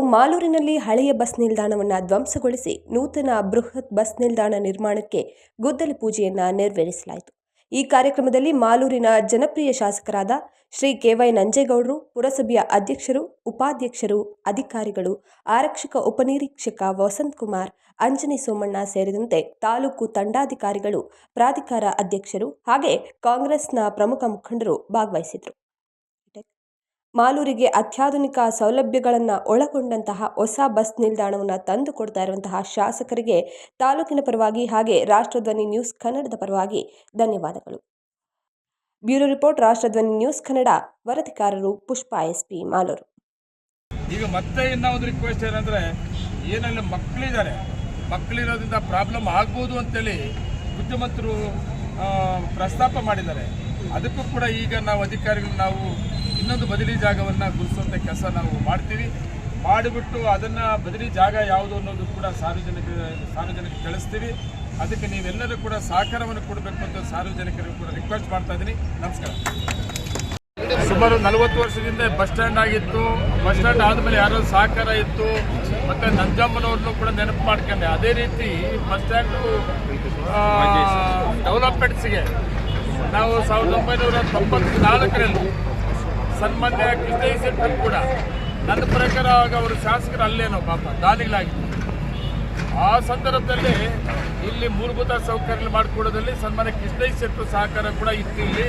ಮಾಲೂರಿನಲ್ಲಿ ಹಳೆಯ ಬಸ್ ನಿಲ್ದಾಣವನ್ನು ಧ್ವಂಸಗೊಳಿಸಿ ನೂತನ ಬೃಹತ್ ಬಸ್ ನಿಲ್ದಾಣ ನಿರ್ಮಾಣಕ್ಕೆ ಗುದ್ದಲಿ ಪೂಜೆಯನ್ನು ನೆರವೇರಿಸಲಾಯಿತು. ಈ ಕಾರ್ಯಕ್ರಮದಲ್ಲಿ ಮಾಲೂರಿನ ಜನಪ್ರಿಯ ಶಾಸಕರಾದ ಶ್ರೀ ಕೆವೈ ನಂಜೇಗೌಡರು, ಪುರಸಭೆಯ ಅಧ್ಯಕ್ಷರು, ಉಪಾಧ್ಯಕ್ಷರು, ಅಧಿಕಾರಿಗಳು, ಆರಕ್ಷಕ ಉಪನಿರೀಕ್ಷಕ ವಸಂತ್ ಕುಮಾರ್, ಅಂಜನಿ ಸೋಮಣ್ಣ ಸೇರಿದಂತೆ ತಾಲೂಕು ತಂಡಾಧಿಕಾರಿಗಳು, ಪ್ರಾಧಿಕಾರ ಅಧ್ಯಕ್ಷರು ಹಾಗೆ ಕಾಂಗ್ರೆಸ್ನ ಪ್ರಮುಖ ಮುಖಂಡರು ಭಾಗವಹಿಸಿದರು ಮಾಲೂರಿಗೆ ಅತ್ಯಾಧುನಿಕ ಸೌಲಭ್ಯಗಳನ್ನು ಒಳಗೊಂಡಂತಹ ಹೊಸ ಬಸ್ ನಿಲ್ದಾಣವನ್ನು ತಂದು ಕೊಡ್ತಾ ಇರುವಂತಹ ಶಾಸಕರಿಗೆ ತಾಲೂಕಿನ ಪರವಾಗಿ ಹಾಗೆ ರಾಷ್ಟ್ರಧ್ವನಿ ನ್ಯೂಸ್ ಕನ್ನಡದ ಪರವಾಗಿ ಧನ್ಯವಾದಗಳು. Bureau report, Rashtradhwani news Kannada, ವರದಿಗಾರರು Pushpa SP, Malur. ಈಗ ಮತ್ತೆ ಇನ್ನೊಂದು ರಿಕ್ವೆಸ್ಟ್ ಏನಂದ್ರೆ, ಏನಲ್ಲಿ ಮಕ್ಕಳಿದ್ದಾರೆ ಮಕ್ಕಳಿರೋದ್ರಿಂದ ಪ್ರಾಬ್ಲಮ್ ಆಗ್ಬೋದು ಅಂತೇಳಿ ಬುದ್ಧಿಮಂತರು ಪ್ರಸ್ತಾಪ ಮಾಡಿದ್ದಾರೆ. ಅದಕ್ಕೂ ಕೂಡ ಈಗ ನಾವು ಅಧಿಕಾರಿಗಳು ನಾವು ಇನ್ನೊಂದು ಬದಲಿ ಜಾಗವನ್ನು ಗುರುಸುವಂಥ ಕೆಲಸ ನಾವು ಮಾಡ್ತೀವಿ. ಮಾಡಿಬಿಟ್ಟು ಅದನ್ನು ಬದಲಿ ಜಾಗ ಯಾವುದು ಅನ್ನೋದು ಕೂಡ ಸಾರ್ವಜನಿಕ ಸಾರ್ವಜನಿಕ ತಿಳಿಸ್ತೀವಿ. ಅದಕ್ಕೆ ನೀವೆಲ್ಲರೂ ಕೂಡ ಸಹಕಾರವನ್ನು ಕೊಡಬೇಕು ಅಂತ ಸಾರ್ವಜನಿಕರಿಗೂ ಕೂಡ ರಿಕ್ವೆಸ್ಟ್ ಮಾಡ್ತಾ ಇದ್ದೀನಿ. ನಮಸ್ಕಾರ. ಸುಮಾರು ನಲವತ್ತು ವರ್ಷದಿಂದ ಬಸ್ ಸ್ಟ್ಯಾಂಡ್ ಆಗಿತ್ತು. ಬಸ್ ಸ್ಟ್ಯಾಂಡ್ ಆದಮೇಲೆ ಯಾರೋ ಸಹಕಾರ ಇತ್ತು. ಮತ್ತೆ ನಂಜಮ್ಮನವ್ರನ್ನೂ ಕೂಡ ನೆನಪು ಮಾಡ್ಕೊಂಡೆ. ಅದೇ ರೀತಿ ಬಸ್ ಸ್ಟ್ಯಾಂಡು ಡೆವಲಪ್ಮೆಂಟ್ಸ್ಗೆ ನಾವು ಸಾವಿರದ ಒಂಬೈನೂರ ತೊಂಬತ್ನಾಲ್ಕರಲ್ಲಿ ಸನ್ಮಾನ್ಯ ಕೃಷ್ಣಯ್ಯ ಶೆಟ್ಟರು ಕೂಡ ನನ್ನ ಪ್ರಕಾರ ಆಗ ಅವರು ಶಾಸಕರು ಅಲ್ಲೇನೋ ಪಾಪ ದಾನಿಗಳಾಗಿತ್ತು ಆ ಸಂದರ್ಭದಲ್ಲಿ ಇಲ್ಲಿ ಮೂಲಭೂತ ಸೌಕರ್ಯ ಮಾಡಿಕೊಡೋದ್ರಲ್ಲಿ ಸನ್ಮಾನ್ಯ ಕೃಷ್ಣಯ್ಯ ಶೆಟ್ಟರು ಸಹಕಾರ ಕೂಡ ಇತ್ತು ಇಲ್ಲಿ.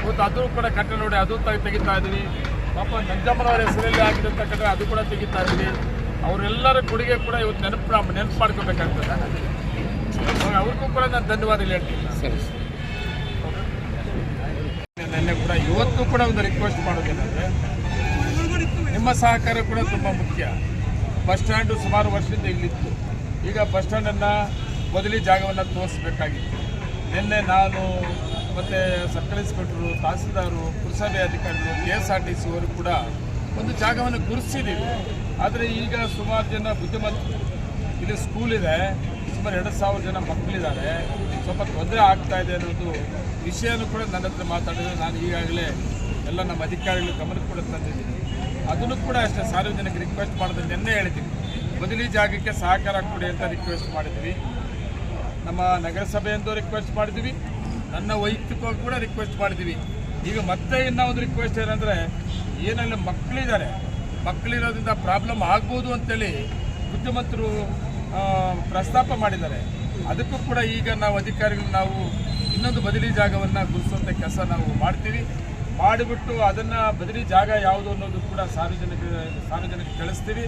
ಮತ್ತು ಅದು ಕೂಡ ಕಟ್ಟಡ ನೋಡಿ ಅದು ತೆಗಿತಾ ಇದ್ವಿ ಪಾಪ ನಂಜಮ್ಮನವರ ಹೆಸರಲ್ಲಿ ಆಗಿದಂಥ ಕಟ್ಟಡ ಅದು ಕೂಡ ತೆಗಿತಾ ಇದ್ವಿ ಅವರೆಲ್ಲರ ಕೊಡುಗೆ ಕೂಡ ಇವತ್ತು ನೆನಪು ನೆನಪು ಮಾಡ್ಕೋಬೇಕಾಗ್ತದೆ. ಅವ್ರಿಗೂ ಕೂಡ ನಾನು ಧನ್ಯವಾದ ಹೇಳ್ತೀನಿ ನೆನ್ನೆ ಕೂಡ ಇವತ್ತು ಕೂಡ ಒಂದು ರಿಕ್ವೆಸ್ಟ್ ಮಾಡೋದೇನೆಂದರೆ ನಿಮ್ಮ ಸಹಕಾರ ಕೂಡ ತುಂಬ ಮುಖ್ಯ. ಬಸ್ ಸ್ಟ್ಯಾಂಡು ಸುಮಾರು ವರ್ಷದಿಂದ ಇಲ್ಲಿತ್ತು. ಈಗ ಬಸ್ ಸ್ಟ್ಯಾಂಡನ್ನು ಬದಲಿ ಜಾಗವನ್ನು ತೋರಿಸ್ಬೇಕಾಗಿತ್ತು. ನಿನ್ನೆ ನಾನು ಮತ್ತು ಸರ್ಕಲ್ ಇನ್ಸ್ಪೆಕ್ಟರು, ತಹಸೀಲ್ದಾರು, ಪುರಸಭೆ ಅಧಿಕಾರಿಗಳು K S R T C ಅವರು ಕೂಡ ಒಂದು ಜಾಗವನ್ನು ಗುರುತಿಸಿದ್ದೀವಿ. ಆದರೆ ಈಗ ಸುಮಾರು ಜನ ಬುದ್ಧಿಮತ್ತು ಇಲ್ಲಿ ಸ್ಕೂಲ್ ಇದೆ. ಸುಮಾರು ಎರಡು ಸಾವಿರ ಜನ ಮಕ್ಕಳಿದ್ದಾರೆ. ಸ್ವಲ್ಪ ತೊಂದರೆ ಆಗ್ತಾ ಇದೆ ಅನ್ನೋದು ವಿಷಯನೂ ಕೂಡ ನನ್ನ ಹತ್ರ ಮಾತಾಡಿದ್ರೆ ನಾನು ಈಗಾಗಲೇ ಎಲ್ಲ ನಮ್ಮ ಅಧಿಕಾರಿಗಳು ಗಮನಕ್ಕೆ ಕೂಡ ತಂದಿದ್ದೀನಿ. ಅದನ್ನು ಕೂಡ ಅಷ್ಟೇ ಸಾರ್ವಜನಿಕ ರಿಕ್ವೆಸ್ಟ್ ಮಾಡಿದ್ರೆ ನಿನ್ನೆ ಹೇಳಿದ್ದೀನಿ. ಬದಲಿ ಜಾಗಕ್ಕೆ ಸಹಕಾರ ಕೊಡಿ ಅಂತ ರಿಕ್ವೆಸ್ಟ್ ಮಾಡಿದ್ವಿ. ನಮ್ಮ ನಗರಸಭೆಯಿಂದ ರಿಕ್ವೆಸ್ಟ್ ಮಾಡಿದ್ವಿ. ನನ್ನ ವೈಯಕ್ತಿಕವಾಗಿ ಕೂಡ ರಿಕ್ವೆಸ್ಟ್ ಮಾಡಿದ್ವಿ. ಈಗ ಮತ್ತೆ ಇನ್ನೂ ಒಂದು ರಿಕ್ವೆಸ್ಟ್ ಏನಂದರೆ, ಏನಲ್ಲಿ ಮಕ್ಕಳಿದ್ದಾರೆ. ಮಕ್ಕಳಿರೋದ್ರಿಂದ ಪ್ರಾಬ್ಲಮ್ ಆಗ್ಬೋದು ಅಂತೇಳಿ ಬುದ್ಧಿಮಂತರು ಪ್ರಸ್ತಾಪ ಮಾಡಿದ್ದಾರೆ. ಅದಕ್ಕೂ ಕೂಡ ಈಗ ನಾವು ಅಧಿಕಾರಿಗಳು ನಾವು ಇನ್ನೊಂದು ಬದಲಿ ಜಾಗವನ್ನು ಗುರುಸುವಂಥ ಕೆಲಸ ನಾವು ಮಾಡ್ತೀವಿ. ಮಾಡಿಬಿಟ್ಟು ಅದನ್ನು ಬದಲಿ ಜಾಗ ಯಾವುದು ಅನ್ನೋದು ಕೂಡ ಸಾರ್ವಜನಿಕ ಸಾರ್ವಜನಿಕ ತಿಳಿಸ್ತೀವಿ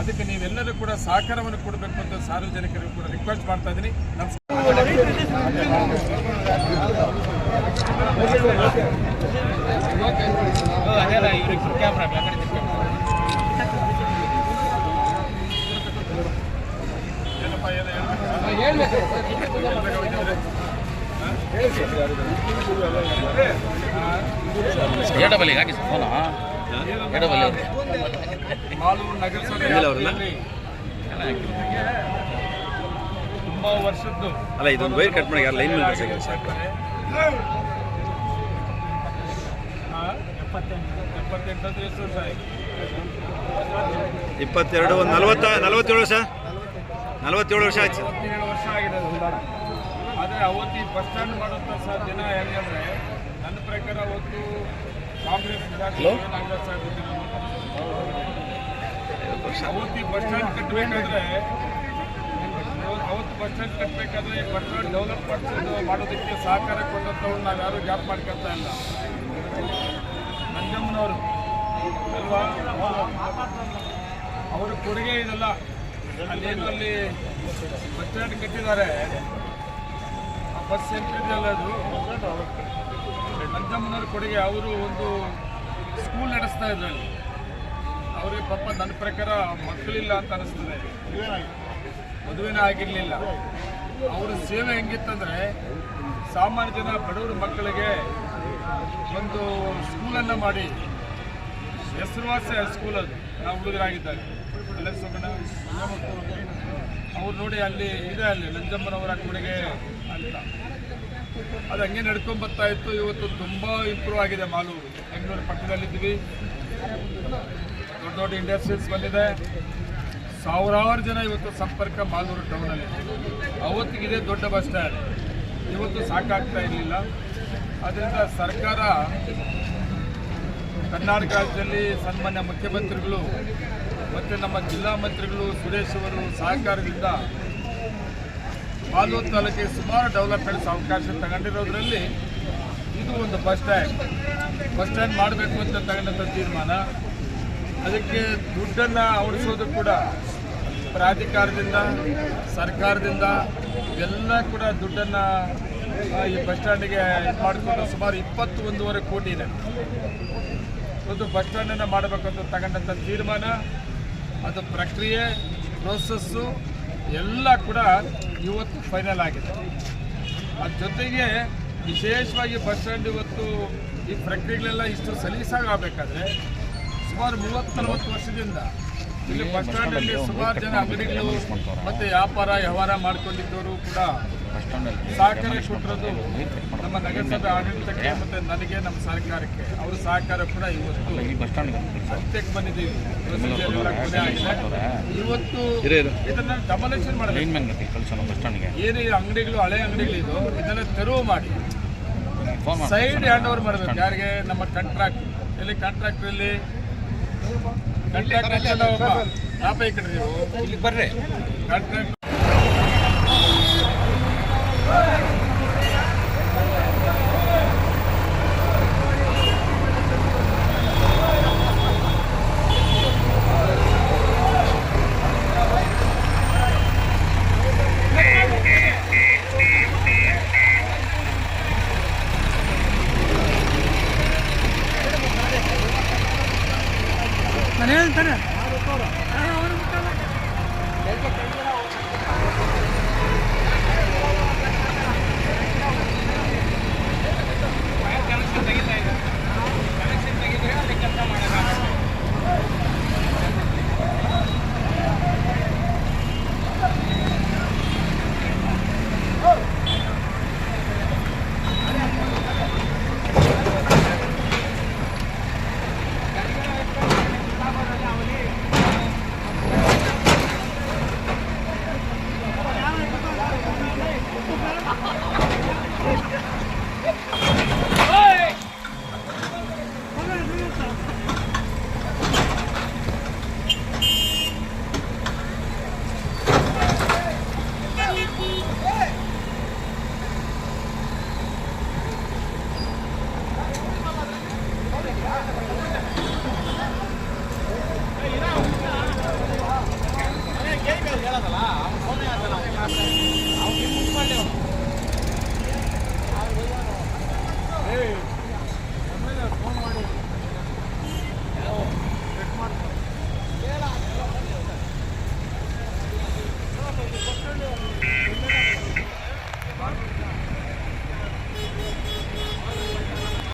ಅದಕ್ಕೆ ನೀವೆಲ್ಲರೂ ಕೂಡ ಸಹಕಾರವನ್ನು ಕೊಡಬೇಕು ಅಂತ ಸಾರ್ವಜನಿಕರಿಗೂ ಕೂಡ ರಿಕ್ವೆಸ್ಟ್ ಮಾಡ್ತಾ ಇದ್ದೀನಿ ನಮಸ್ಕಾರ. ಏನೋ ಹೇಳ್ಬೇಕಾ? ಎಡಬಲಿ ಹಾಕಿ ಫೋನ ಎಡಬಲಿ ತುಂಬಾ ವರ್ಷದ್ದು ಅಲ್ಲ ಇದೊಂದು ವೈರ್ ಕಟ್ ಮಾಡಿ ಯಾರು ಲೈನ್ ಮೇಲೆ ಸರ್ ವರ್ಷ ಆಯ್ತು? ಇಪ್ಪತ್ತೆರಡು ಒಂದು ನಲವತ್ತ ನಲವತ್ತೇಳು ವರ್ಷ ನಲವತ್ತೇಳು ವರ್ಷ ಆಯ್ತು. ಸರ್ ಮೂವತ್ತೇಳು ವರ್ಷ ಆಗಿದೆ ಅದು. ಆದರೆ ಅವತ್ತು ಬಸ್ ಸ್ಟ್ಯಾಂಡ್ ಮಾಡುವಂಥ ಸರ್ ದಿನ ಹೆಂಗಂದ್ರೆ ನನ್ನ ಪ್ರಕಾರ ಅವತ್ತು ಕಾಂಗ್ರೆಸ್ ಇದ್ರು. ಅವತ್ತು ಬಸ್ ಸ್ಟ್ಯಾಂಡ್ ಕಟ್ಟಬೇಕಾದ್ರೆ ಅವತ್ತು ಬಸ್ ಸ್ಟ್ಯಾಂಡ್ ಕಟ್ಟಬೇಕಾದ್ರೆ ಈ ಬಸ್ ಸ್ಟ್ಯಾಂಡ್ ಡೆವಲಪ್ ಮಾಡಿಸೋದು ಮಾಡೋದಕ್ಕೆ ಸಹಕಾರ ಕೊಟ್ಟಂಥವ್ರು ನಾವು ಯಾರು ಗ್ಯಾಪ್ ಮಾಡ್ಕೊಳ್ತಾ ಇಲ್ಲ. ನಂಜಮ್ಮನವರು ಅಲ್ವಾ? ಅವರ ಕೊಡುಗೆ ಇದೆಲ್ಲ. ಅಲ್ಲೇನು ಅಲ್ಲಿ ಬಸ್ ಸ್ಟ್ಯಾಂಡ್ ಕಟ್ಟಿದ್ದಾರೆ. ಆ ಬಸ್ ಸೆಂಟರ್ ಅಲ್ಲ ಅದು. ನಂಜಮ್ಮನವ್ರ ಕೊಡುಗೆ ಅವರು ಒಂದು ಸ್ಕೂಲ್ ನಡೆಸ್ತಾ ಇದ್ರು ಅಲ್ಲಿ ಅವ್ರಿಗೆ ಪಾಪ ನನ್ನ ಪ್ರಕಾರ ಮಕ್ಕಳಿಲ್ಲ ಅಂತ ಅನಿಸ್ತದೆ. ಮದುವೆನ ಆಗಿರಲಿಲ್ಲ. ಅವರ ಸೇವೆ ಹೆಂಗಿತ್ತಂದ್ರೆ ಸಾಮಾನ್ಯ ಜನ ಬಡವರ ಮಕ್ಕಳಿಗೆ ಒಂದು ಸ್ಕೂಲನ್ನು ಮಾಡಿ ಹೆಸರುವಾಸಿ ಸ್ಕೂಲ್ ಅದು. ನಾವು ಹುಡುಗರಾಗಿದ್ದಾಗ. ಅಲ್ಲೇ ಸೋಮಣ್ಣ, ಅವ್ರು ನೋಡಿ ಅಲ್ಲಿ ಇದೆ ಅಲ್ಲಿ, ನಂಜಮ್ಮನವರ ಕೊಡುಗೆ ಅಂತ. ಅದು ಹಂಗೆ ನಡ್ಕೊಂಡ್ ಇತ್ತು. ಇವತ್ತು ತುಂಬ ಇಂಪ್ರೂವ್ ಆಗಿದೆ ಮಾಲೂರು ಬೆಂಗಳೂರು ಪಕ್ಕದಲ್ಲಿದ್ದೀವಿ. ದೊಡ್ಡ ದೊಡ್ಡ ಇಂಡಸ್ಟ್ರೀಸ್ ಬಂದಿದೆ. ಸಾವಿರಾರು ಜನ ಇವತ್ತು ಸಂಪರ್ಕ ಮಾಲೂರು ಟೌನಲ್ಲಿ ಅವತ್ತಿಗಿದೆ ದೊಡ್ಡ ಬಸ್ ಸ್ಟ್ಯಾಂಡ್ ಇವತ್ತು ಸಾಕಾಗ್ತಾ ಇರಲಿಲ್ಲ. ಅದರಿಂದ ಸರ್ಕಾರ ಕರ್ನಾಟಕ ರಾಜ್ಯದಲ್ಲಿ ಸನ್ಮಾನ್ಯ ಮುಖ್ಯಮಂತ್ರಿಗಳು ಮತ್ತು ನಮ್ಮ ಜಿಲ್ಲಾ ಮಂತ್ರಿಗಳು ಸುರೇಶ್ ಅವರು ಸಹಕಾರದಿಂದ ಬಾಲೂರು ತಾಲೂಕಿಗೆ ಸುಮಾರು ಡೆವಲಪ್ಮೆಂಟ್ಸ್ ಅವಕಾಶ ತಗೊಂಡಿರೋದ್ರಲ್ಲಿ ಇದು ಒಂದು ಬಸ್ ಸ್ಟ್ಯಾಂಡ್ ಬಸ್ ಸ್ಟ್ಯಾಂಡ್ ಮಾಡಬೇಕು ಅಂತ ತಗೊಂಡಂಥ ತೀರ್ಮಾನ. ಅದಕ್ಕೆ ದುಡ್ಡನ್ನು ಅವಡಿಸೋದು ಕೂಡ ಪ್ರಾಧಿಕಾರದಿಂದ, ಸರ್ಕಾರದಿಂದ ಎಲ್ಲ ಕೂಡ ದುಡ್ಡನ್ನು ಈ ಬಸ್ ಸ್ಟ್ಯಾಂಡಿಗೆ ಇದು ಮಾಡಿಕೊಂಡು ಸುಮಾರು ಇಪ್ಪತ್ತು ಒಂದೂವರೆ ಕೋಟಿ ಇದೆ. ಒಂದು ಬಸ್ ಸ್ಟ್ಯಾಂಡನ್ನು ಮಾಡಬೇಕಂತ ತಗೊಂಡಂಥ ತೀರ್ಮಾನ ಅದು ಪ್ರಕ್ರಿಯೆ ಪ್ರೋಸೆಸ್ಸು ಎಲ್ಲ ಕೂಡ ಇವತ್ತು ಫೈನಲ್ ಆಗಿದೆ. ಅದ್ರ ಜೊತೆಗೆ ವಿಶೇಷವಾಗಿ ಬಸ್ ಸ್ಟ್ಯಾಂಡ್ ಇವತ್ತು ಈ ಪ್ರಕ್ರಿಯೆಗಳೆಲ್ಲ ಇಷ್ಟು ಸಲೀಸಾಗಿ ಆಗಬೇಕಾದ್ರೆ ಸುಮಾರು ಮೂವತ್ತು ನಲವತ್ತು ವರ್ಷದಿಂದ ಇಲ್ಲಿ ಬಸ್ ಸ್ಟ್ಯಾಂಡಲ್ಲಿ ಸುಮಾರು ಜನ ಅಂಗಡಿಗಳು ಮತ್ತು ವ್ಯಾಪಾರ ವ್ಯವಹಾರ ಮಾಡ್ಕೊಂಡಿದ್ದವರು ಕೂಡ ಸಹಕಾರ ಕೊಟ್ಟಿರೋದು ನಮ್ಮ ನಗರಸಭೆ ಆಡಳಿತಕ್ಕೆ ಮತ್ತೆ ನನಗೆ ನಮ್ಮ ಸರ್ಕಾರಕ್ಕೆ ಅವರ ಸಹಕಾರ ಕೂಡ ಇವತ್ತು ಈ ಬಸ್ ಸ್ಟ್ಯಾಂಡ್ ಸತ್ಯಕ್ಕೆ ಬಂದಿದ್ದೀವಿ. ಇವತ್ತು ಇದನ್ನ ಡಮಲೇಷನ್ ಮಾಡಬೇಕು. ಏನು ಈ ಅಂಗಡಿಗಳು ಹಳೆ ಅಂಗಡಿಗಳಿದು ಇದನ್ನ ತೆರವು ಮಾಡಿ. ಸೈಡ್ ಹ್ಯಾಂಡ್ ಓವರ್ ಮಾಡಬೇಕು. ಯಾರಿಗೆ? ನಮ್ಮ ಕಾಂಟ್ರಾಕ್ಟ್ ಇಲ್ಲಿ? ಕಾಂಟ್ರಾಕ್ಟ್ ಇಲ್ಲಿ ಕಾಂಟ್ರಾಕ್ಟ್ ಈ ಕಡೆ ನೀವು. ಇಲ್ಲಿ ಬರ್ರಿ. ಕಾಂಟ್ರಾಕ್ಟ್